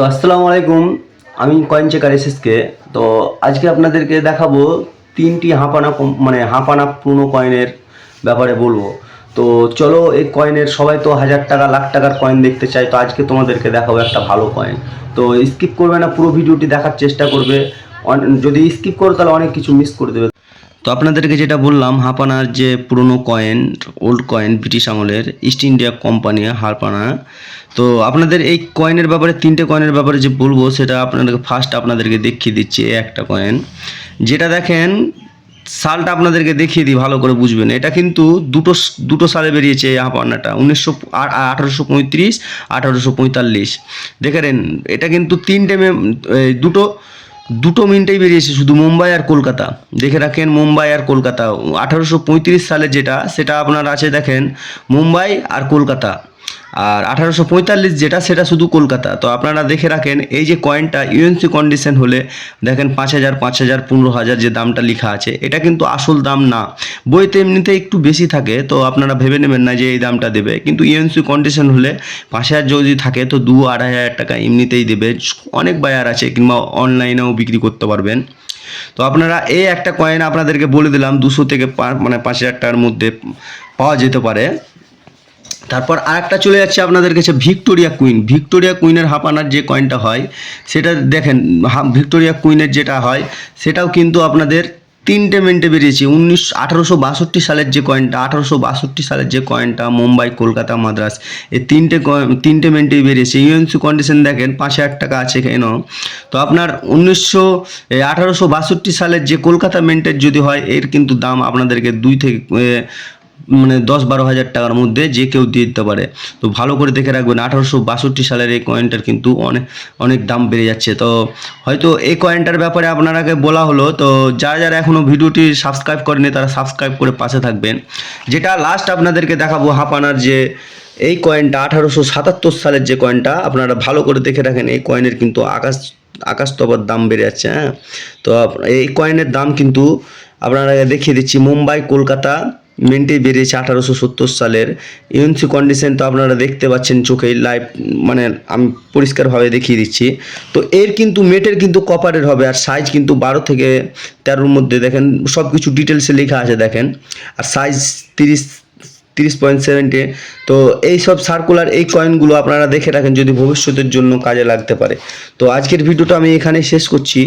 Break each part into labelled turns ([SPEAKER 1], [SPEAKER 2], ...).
[SPEAKER 1] তো আসসালামু আলাইকুম। আমি কয়েন চেকার এসএসকে তো আজকে আপনাদেরকে দেখাবো তিনটি হাঁপানা মানে হাঁপানা পুরনো কয়েনের ব্যাপারে বলব। তো চলো এই কয়েনের সবাই তো হাজার টাকা, লাখ টাকার কয়েন দেখতে চাই তো আজকে তোমাদেরকে দেখাবো একটা ভালো কয়েন। তো স্কিপ করবে না, পুরো ভিডিওটি দেখার চেষ্টা করবে। যদি স্কিপ করো তাহলে অনেক কিছু মিস করে দেবে। তো আপনাদেরকে যেটা বললাম, হাঁপানার যে পুরনো কয়েন, ওল্ড কয়েন ব্রিটিশ আমলের, ইস্ট ইন্ডিয়া কোম্পানি হারপানা তো আপনাদের এই কয়েনের ব্যাপারে, তিনটে কয়েনের ব্যাপারে যে বলব, সেটা আপনাদেরকে ফার্স্ট আপনাদেরকে দেখিয়ে দিচ্ছি একটা কয়েন যেটা দেখেন, সালটা আপনাদেরকে দেখিয়ে দিই, ভালো করে বুঝবেন। এটা কিন্তু দুটো দুটো সালে বেরিয়েছে এই হাঁপানাটা উনিশশো আঠারোশো পঁয়ত্রিশ, আঠারোশো পঁয়তাল্লিশ। দেখেন এটা কিন্তু তিনটে মে- দুটো দুটো মিনিটেই বেরিয়েছে, শুধু মুম্বাই আর কলকাতা। দেখে রাখেন, মুম্বাই আর কলকাতা। আঠারোশো পঁয়ত্রিশ সালে যেটা, সেটা আপনার আছে, দেখেন, মুম্বাই আর কলকাতা। আর আঠারোশো পঁয়তাল্লিশ যেটা, সেটা শুধু কলকাতা। তো আপনারা দেখে রাখেন, এই যে কয়েনটা ইউএনসি কন্ডিশন হলে দেখেন পাঁচ হাজার পাঁচ হাজার, পনেরো হাজার যে দামটা লেখা আছে, এটা কিন্তু আসল দাম না। বইতে এমনিতে একটু বেশি থাকে, তো আপনারা ভেবে নেবেন না যে এই দামটা দেবে। কিন্তু ইউএনসি কন্ডিশন হলে পাঁচ হাজার যদি থাকে, তো দু আড়াই হাজার টাকা এমনিতেই দেবে। অনেক বায়ার আছে, কিংবা অনলাইনেও বিক্রি করতে পারবেন। তো আপনারা এই একটা কয়েন আপনাদেরকে বলে দিলাম, দুশো থেকে মানে পাঁচ হাজার টাকার মধ্যে পাওয়া যেতে পারে। তারপর আরেকটা চলে যাচ্ছে আপনাদের কাছে ভিক্টোরিয়া কুইন। ভিক্টোরিয়া কুইনের হাঁপানার যে কয়েনটা হয়, সেটা দেখেন ভিক্টোরিয়া কুইনের যেটা হয়, সেটাও কিন্তু আপনাদের তিনটে মিনিটে বেরিয়েছে। উনিশ, আঠারোশো বাষট্টি সালের যে কয়েনটা, আঠারোশো বাষট্টি সালের যে কয়েনটা মুম্বাই, কলকাতা, মাদ্রাস, এই তিনটে তিনটে মিনিটেই বেরিয়েছে। ইউএনসি কন্ডিশন দেখেন, পাঁচ হাজার টাকা আছে কেন? তো আপনার উনিশশো আঠারোশো বাষট্টি সালের যে কলকাতা মেন্টের যদি হয়, এর কিন্তু দাম আপনাদেরকে দুই থেকে মানে দশ বারো হাজার টাকার মধ্যে যে কেউ দিয়ে দিতে পারে। তো ভালো করে দেখে রাখবেন, আঠারোশো বাষট্টি সালের এই কয়েনটার কিন্তু অনেক অনেক দাম বেড়ে যাচ্ছে। তো হয়তো এই কয়েনটার ব্যাপারে আপনারাকে বলা হলো, তো যারা যারা এখনও ভিডিওটি সাবস্ক্রাইব করেনি তারা সাবস্ক্রাইব করে পাশে থাকবেন। যেটা লাস্ট আপনাদেরকে দেখাবো হাঁপানার যে এই কয়েনটা আঠারোশো সাতাত্তর সালের যে কয়েনটা আপনারা ভালো করে দেখে রাখেন, এই কয়েনের কিন্তু আকাশ আকাশ তবার দাম বেড়ে যাচ্ছে হ্যাঁ? তো এই কয়েনের দাম কিন্তু আপনারা দেখিয়ে দিচ্ছি, মুম্বাই, কলকাতা মিন্টে বেরিয়েছে আঠারোশো সত্তর সালের ইউনসি কন্ডিশন তো আপনারা দেখতে পাচ্ছেন চোখেই লাইভ মানে আমি পরিষ্কারভাবে দেখিয়ে দিচ্ছি। তো এর কিন্তু মেটের কিন্তু কপারের হবে আর সাইজ কিন্তু বারো থেকে তেরোর মধ্যে দেখেন সব কিছু ডিটেলসে লেখা আছে দেখেন। আর সাইজ তিরিশ তিরিশ পয়েন্ট সেভেন্টে তো এই সব সার্কুলার এই কয়েনগুলো আপনারা দেখে রাখেন যদি ভবিষ্যতের জন্য কাজে লাগতে পারে। তো আজকের ভিডিওটা আমি এখানেই শেষ করছি।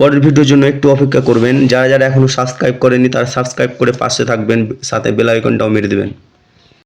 [SPEAKER 1] পরের ভিডিওর জন্য একটু অপেক্ষা করবেন। যারা যারা এখনও সাবস্ক্রাইব করেনি তারা সাবস্ক্রাইব করে পাশে থাকবেন, সাথে বেল আইকনটাও মেরে দেবেন।